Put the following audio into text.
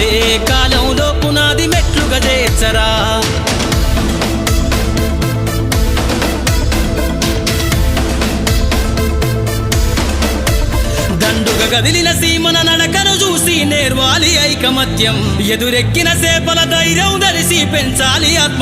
కదిలే కాలంలో పునాది మెట్లుగా చేర్చరా. దండుగ కదిలిన సీమన నడకను చూసి నేర్వాలి ఐకమత్యం. ఎదురెక్కిన సేపల ధైర్యం ధరిసి పెంచాలి ఆత్మ